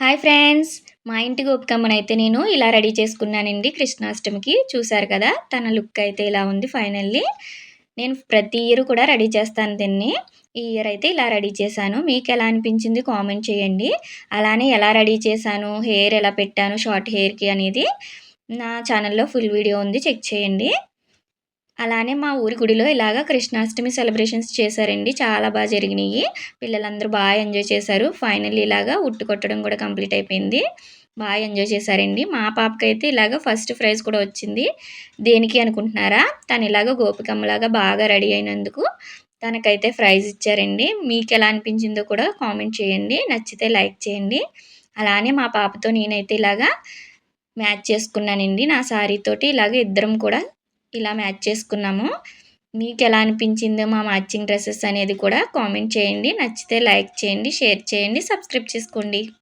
Hi friends. మా ఇంటి గోపికమ్మనైతే నేను ఇలా రెడీ చేసుకున్నానండి కృష్ణాష్టమికి. చూసారు కదా తన లుక్ అయితే ఇలా ఉంది ఫైనల్లీ. నేను ప్రతి ఇయర్ కూడా రెడీ చేస్తాను దీన్ని. ఈ ఇయర్ అయితే ఇలా రెడీ చేశాను. మీకు ఎలా అనిపించింది కామెంట్ చేయండి. అలానే ఎలా రెడీ చేశాను హెయిర్ ఎలా పెట్టాను షార్ట్ హెయిర్కి అనేది నా ఛానల్లో ఫుల్ వీడియో ఉంది. చెక్ చేయండి. అలానే మా ఊరి గుడిలో ఇలాగ కృష్ణాష్టమి సెలబ్రేషన్స్ చేశారండి. చాలా బాగా జరిగినాయి. పిల్లలందరూ బాగా ఎంజాయ్ చేశారు. ఫైనల్ ఇలాగా ఉట్టు కొట్టడం కూడా కంప్లీట్ అయిపోయింది. బాగా ఎంజాయ్ చేశారండి. మా పాపకైతే ఇలాగ ఫస్ట్ ప్రైజ్ కూడా వచ్చింది. దేనికి అనుకుంటున్నారా? తను ఇలాగ గోపికమ్మలాగా బాగా రెడీ అయినందుకు తనకైతే ప్రైజ్ ఇచ్చారండి. మీకు ఎలా అనిపించిందో కూడా కామెంట్ చేయండి. నచ్చితే లైక్ చేయండి. అలానే మా పాపతో నేనైతే ఇలాగా మ్యాచ్ చేసుకున్నానండి. నా శారీతోటి ఇలాగ ఇద్దరం కూడా ఇలా మ్యాచ్ చేసుకున్నాము. మీకు ఎలా అనిపించిందో మా మ్యాచింగ్ డ్రెస్సెస్ అనేది కూడా కామెంట్ చేయండి. నచ్చితే లైక్ చేయండి షేర్ చేయండి సబ్స్క్రైబ్ చేసుకోండి.